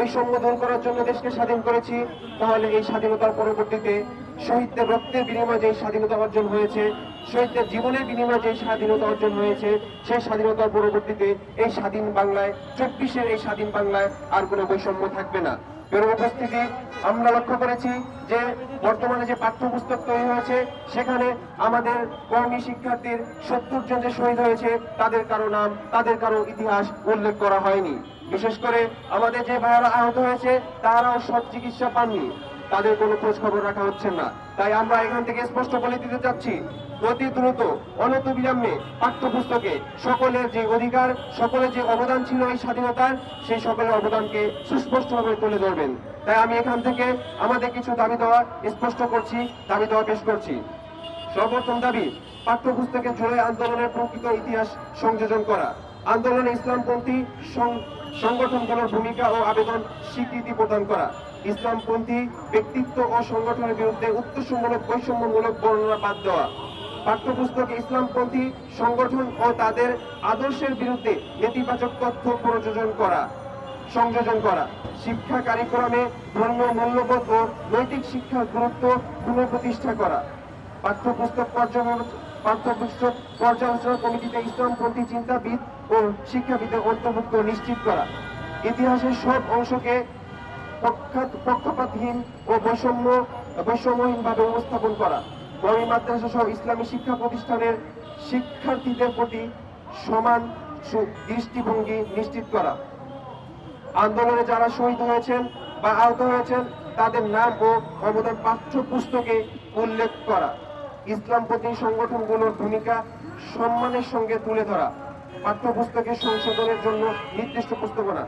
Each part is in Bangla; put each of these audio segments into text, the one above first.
বৈষম্য দূর করার জন্য দেশকে স্বাধীন করেছি, তাহলে এই স্বাধীনতার পরবর্তীতে শহীদদের রক্তের বিনিময়ে যে স্বাধীনতা অর্জন হয়েছে, শহীদদের জীবনের বিনিময়ে যে স্বাধীনতা অর্জন হয়েছে, সেই স্বাধীনতার পরবর্তীতে এই স্বাধীন বাংলায়, চব্বিশের এই স্বাধীন বাংলায় আর কোনো বৈষম্য থাকবে না। এর উপস্থিতি, আমরা লক্ষ্য করেছি যে বর্তমানে যে পাঠ্যপুস্তক তৈরি হয়েছে, সেখানে আমাদের কর্মী শিক্ষার্থীর সত্তর জন যে শহীদ হয়েছে, তাদের কারও নাম, তাদের কারও ইতিহাস উল্লেখ করা হয়নি। বিশেষ করে আমাদের যে ভাইয়ারা আহত হয়েছে, তারাও সব চিকিৎসা পাননি। তাদের কোনো খোঁজ খবর রাখা হচ্ছে না। তাই আমরা এখান থেকে স্পষ্ট বলে দিতে চাচ্ছি, অতি দ্রুত অনত বিলম্বে পাঠ্যপুস্তকে সকলের যে অধিকার, সকলের যে অবদান ছিল এই স্বাধীনতার, সেই সকলের অবদানকে সুস্পষ্টভাবে তুলে ধরবেন। তাই আমি এখান থেকে আমাদের কিছু দাবি দেওয়া স্পষ্ট করছি, দাবি দেওয়া পেশ করছি। সর্বপ্রথম দাবি, পাঠ্যপুস্তকে জুড়ে আন্দোলনের প্রকৃত ইতিহাস সংযোজন করা। আন্দোলনে ইসলামপন্থী সংগঠনগুলোর ভূমিকা ও আবেদন স্বীকৃতি প্রদান করা। ইসলামপন্থী ব্যক্তিত্ব ও সংগঠনের বিরুদ্ধে উদ্দেশ্যমূলক বৈষম্যমূলক বর্ণনা বাদ দেওয়া। পাঠ্যপুস্তকে ইসলামপন্থী সংগঠন ও তাদের আদর্শের বিরুদ্ধে নেতিবাচক তথ্য প্রযোজন করা, সংযোজন করা। শিক্ষা কারিক্রমে ধর্মীয় মূল্যবোধ ও নৈতিক শিক্ষার গুরুত্ব পুনঃপ্রতিষ্ঠা করা। পাঠ্যপুস্তক পর্যালোচনা পর্যালোচনা কমিটিতে ও শিক্ষাবিদের অন্তর্ভুক্ত নিশ্চিত করা। ইতিহাসের সব অংশকে পক্ষপাতহীন ও বৈষম্য বৈষম্যহীনভাবে উপস্থাপন করা। মাদ্রাসা সহ ইসলামী শিক্ষা প্রতিষ্ঠানের শিক্ষার্থীদের প্রতি সমান দৃষ্টিভঙ্গি নিশ্চিত করা। আন্দোলনে যারা শহীদ হয়েছেন বা আহত হয়েছেন, তাদের নাম ও অবদান পাঠ্যপুস্তকে উল্লেখ করা। ইসলামপন্থী সংগঠনগুলোর ভূমিকা সম্মানের সঙ্গে তুলে ধরা পাঠ্যপুস্তকের সংশোধনের জন্য নির্দিষ্ট পুস্তকনা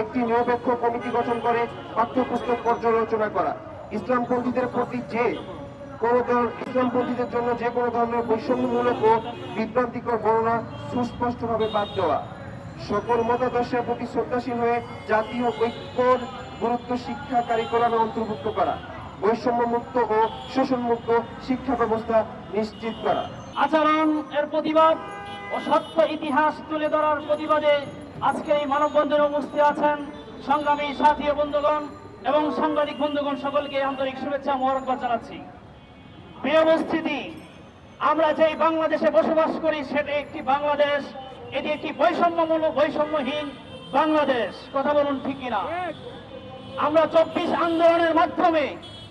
একটি নিরপেক্ষ কমিটি গঠন করে পাঠ্যপুস্তক পর্যালোচনা করা। ইসলামপন্থীদের প্রতি যে কোনো ইসলামপন্থীদের জন্য যে কোনো ধরনের বৈষম্যমূলক ও বিভ্রান্তিকর বর্ণনা সুস্পষ্টভাবে বাদ দেওয়া। সকল মতাদর্শের প্রতি শ্রদ্ধাশীল হয়ে জাতীয় ঐক্যর গুরুত্ব শিক্ষা কারিকুলামে অন্তর্ভুক্ত করা। বৈষম্য মুক্ত ও শোষণমুক্ত শিক্ষা ব্যবস্থা নিশ্চিত করা। আচরণ এর প্রতিবাদ ও সত্য ইতিহাস তুলে ধরার প্রতিবাদে আজকে এই মানববন্ধনে উপস্থিত আছেন সংগ্রামী সাথী বন্ধুগণ এবং সাংবাদিক বন্ধুগণ সকলকে আন্তরিক শুভেচ্ছা মোবারকবাদ জানাচ্ছি। প্রিয় আমরা যেই বাংলাদেশে বসবাস করি সেটা একটি বাংলাদেশ, এটি একটি বৈষম্যমূলক, বৈষম্যহীন বাংলাদেশ। কথা বলুন ঠিক কিনা? আমরা চব্বিশ আন্দোলনের মাধ্যমে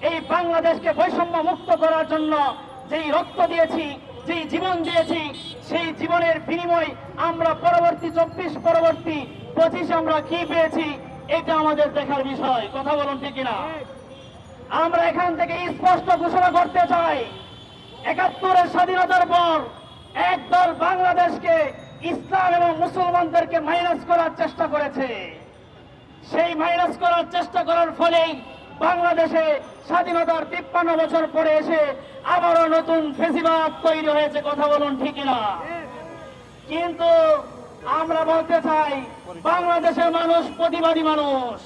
এই বাংলাদেশকে বৈষম্য মুক্ত করার জন্য যেই রক্ত দিয়েছি, যেই জীবন দিয়েছি, সেই জীবনের বিনিময় আমরা পরবর্তী চব্বিশ, পরবর্তী পঁচিশ আমরা কি পেয়েছি, এটা আমাদের দেখার বিষয়। কথা বলুন ঠিক কিনা? আমরা এখান থেকে স্পষ্ট ঘোষণা করতে চাই, একাত্তরের স্বাধীনতার পর একদল বাংলাদেশকে ইসলাম এবং মুসলমানদেরকে মাইনাস করার চেষ্টা করেছে। সেই মাইনাস করার চেষ্টা করার ফলেই বাংলাদেশে স্বাধীনতার তিপ্পান্ন বছর পরে এসে আবারও নতুন ফেসিবাদ তৈরি হয়েছে, কথা বলুন ঠিক না কিন্তু আমরা বলতে চাই, বাংলাদেশের মানুষ প্রতিবাদী মানুষ।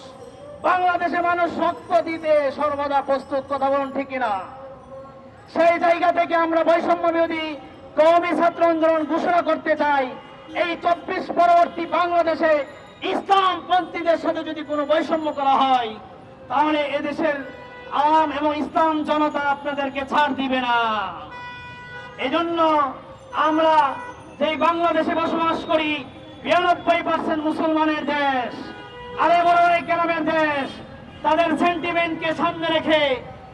বাংলাদেশের মানুষ রক্ত দিতে সর্বদা প্রস্তুত, কথা বলুন ঠিক না সেই জায়গা থেকে আমরা বৈষম্য বিরোধী কওমি ছাত্র আন্দোলন ঘোষণা করতে চাই, এই চব্বিশ পরবর্তী বাংলাদেশে ইসলাম পন্থীদের সাথে যদি কোনো বৈষম্য করা হয়, তাহলে এদেশের আওয়াম এবং ইসলাম জনতা আপনাদেরকে ছাড় দিবে না। এজন্য আমরা যেই বাংলাদেশে বসবাস করি, বিরানব্বই পার্সেন্ট মুসলমানের দেশ, আরে বড় গ্রামের দেশ, তাদের সেন্টিমেন্টকে সামনে রেখে,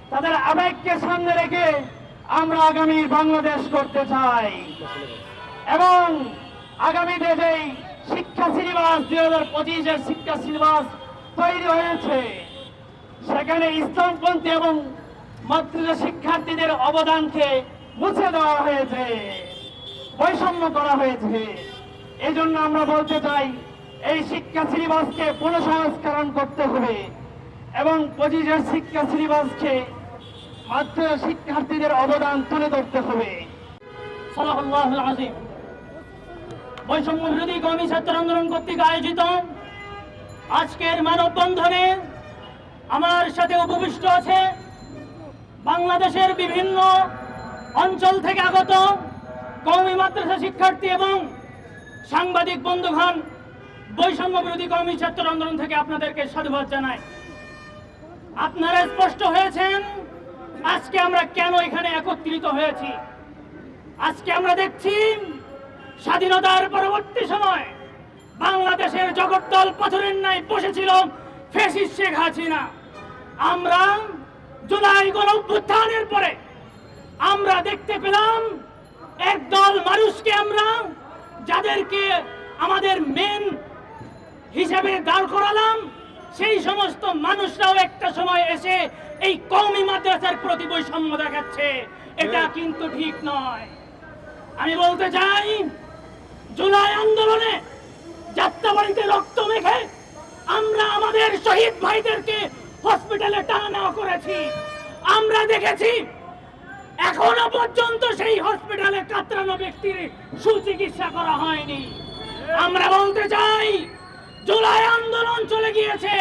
তাদের আবেগকে সামনে রেখে আমরা আগামী বাংলাদেশ করতে চাই। এবং আগামীতে যেই শিক্ষা সিলেবাস, দুই হাজার পঁচিশের শিক্ষা সিলেবাস তৈরি হয়েছে সেখানে ইসলামপন্থী এবং মাতৃ শিক্ষার্থীদের অবদানকে মুছে দেওয়া হয়েছে, বৈষম্য করা হয়েছে। এই জন্য আমরা বলতে চাই, এই শিক্ষা সিলেবাসকে পুনঃসংস্করণ করতে হবে এবং পঁচিশের শিক্ষা সিলেবাসকে মাত্র শিক্ষার্থীদের অবদান তুলে ধরতে হবে। বৈষম্য বিরোধী কর্মী ছাত্র আন্দোলন কর্তৃক আয়োজিত আজকের মানববন্ধনে আমার সাথে উপবিষ্ট আছে বাংলাদেশের বিভিন্ন অঞ্চল থেকে আগত কওমি মাদ্রাসা শিক্ষার্থী এবং সাংবাদিক বন্ধুগণ, বৈষম্য বিরোধী কর্মী ছাত্র আন্দোলন থেকে আপনাদেরকে সাধুবাদ জানাই। আপনারা স্পষ্ট হয়েছেন আজকে আমরা কেন এখানে একত্রিত হয়েছি? আজকে আমরা দেখছি স্বাধীনতার পরবর্তী সময় বাংলাদেশের জগদ্দল পাথরের ন্যায় বসেছিল ফেসিস শেখ হাসিনা। আমরা জুলাই গণ অভ্যুত্থানের পরে আমরা দেখতে পেলাম একদল মানুষকে আমরা যাদেরকে আমাদের মেন হিসাবে দাঁড় করালাম, সেই সমস্ত মানুষরাও একটা সময় এসে এই কওমি মাদ্রাসার প্রতি বৈষম্য দেখাচ্ছে। এটা কিন্তু ঠিক নয়। আমি বলতে চাই, জুলাই আন্দোলনে যাত্রাবাড়িতে রক্ত মেখে আমরা আমাদের শহীদ ভাইদেরকে হসপিটালে টানা নেওয়া করেছি। আমরা দেখেছি, এখনও পর্যন্ত সেই হসপিটালে কাতরানো ব্যক্তির সুচিকিৎসা করা হয়নি। আমরা বলতে চাই, জুলাই আন্দোলন চলে গিয়েছে,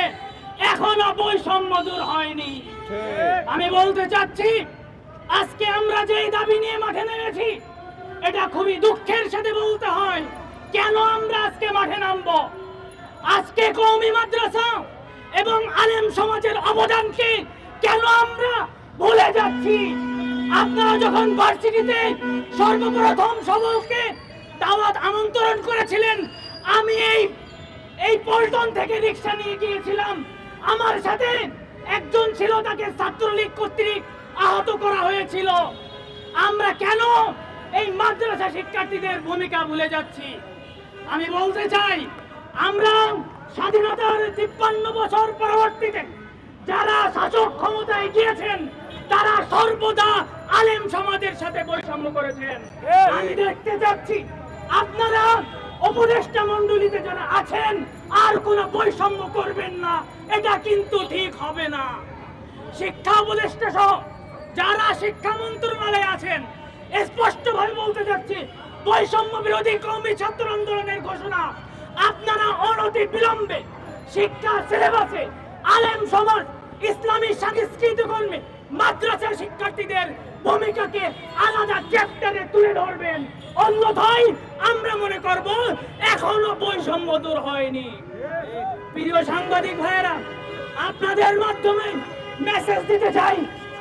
এখনও বৈষম্য দূর হয়নি। আমি বলতে চাচ্ছি, আজকে আমরা যেই দাবি নিয়ে মাঠে নেমেছি, এটা খুবই দুঃখের সাথে বলতে হয়, কেন আমরা আজকে মাঠে নামবো? আজকে কওমি মাদ্রাসা এবং আলেম সমাজের অবদানকে কেন আমরা ভুলে যাচ্ছি? আপনারা যখন ভার্সিটিতে সর্বপ্রথম সকলকে দাওয়াত আমন্ত্রণ করেছিলেন, আমি এই এই পল্টন থেকে রিক্সা নিয়ে গিয়েছিলাম। আমার সাথে একজন ছিল, তাকে ছাত্রলীগ কর্তৃক আহত করা হয়েছিল। আমরা কেন এই মাদ্রাসা শিক্ষার্থীদের ভূমিকা ভুলে যাচ্ছি? আমি বলতে চাই, আমরা স্বাধীনতার তিপ্পান্ন বছর পরবর্তীতে যারা শাসক ক্ষমতায় গিয়েছেন তারা সর্বদা আলেম সমাজের সাথে বৈষম্য করেছেন। আমি দেখতে যাচ্ছি আপনারা উপদেষ্টা মন্ডলীতে যারা আছেন আর কোনো বৈষম্য করবেন না এটা কিন্তু ঠিক হবে না। শিক্ষা উপদেষ্টা সহ যারা শিক্ষা মন্ত্রণালয়ে আছেন স্পষ্ট ভাবে বলতে যাচ্ছি বৈষম্য বিরোধী কর্মী ছাত্র আন্দোলনের ঘোষণা আপনারা অনতি বিলম্বে শিক্ষা সিলেবাসে আলেম সমাজ, ইসলামী সাংস্কৃতিক কর্মী, মাদ্রাসা শিক্ষার্থীদের ভূমিকাকে আলাদা চ্যাপ্টারে তুলে ধরবেন। অন্যথায় আমরা মনে করব এখনও বৈষম্য দূর হয়নি। প্রিয় সাংবাদিক ভাইয়েরা, আপনাদের মাধ্যমে মেসেজ দিতে চাই,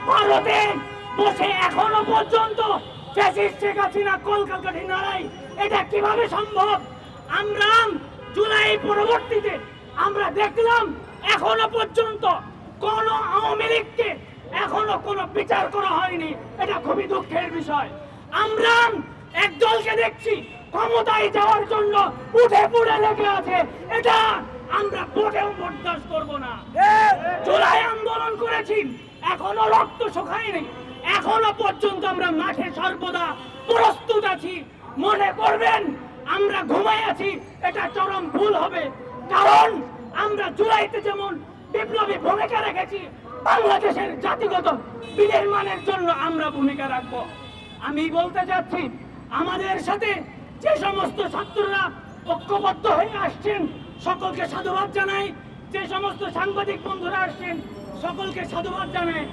ভারতে বসে এখনও পর্যন্ত ফ্যাসিস্ট শেখ হাসিনা কলকাতা নাড়াই এটা কীভাবে সম্ভব? আমরা জুলাই পরবর্তীতে আমরা দেখলাম এখনও পর্যন্ত কোন আওয়ামী লীগকে এখনও কোনো বিচার করা হয়নি। এটা খুবই দুঃখের বিষয়। আমরা একদলকে দেখছি ক্ষমতায় যাওয়ার জন্য উঠে পড়ে লেগে আছে। এটা আমরা ভোটেও বরদাস্ত করব না। জুলাই আন্দোলন করেছি, এখনও রক্ত শুকায়নি। এখনও পর্যন্ত আমরা মাঠে সর্বদা প্রস্তুত আছি। মনে করবেন আমরা ঘুমাই আছি, এটা চরম ভুল হবে। কারণ আমরা জুলাইতে যেমন বিপ্লবী ভূমিকা রেখেছি, বাংলাদেশের জাতিগত বিনির্মাণের জন্য আমরা ভূমিকা রাখব। আমি বলতে চাচ্ছি, আমাদের সাথে যে সমস্ত ছাত্ররা ঐক্যবদ্ধ হয়ে আসছেন, সকলকে সাধুবাদ জানাই। যে সমস্ত সাংবাদিক বন্ধুরা আসছেন, সকলকে সাধুবাদ জানাই।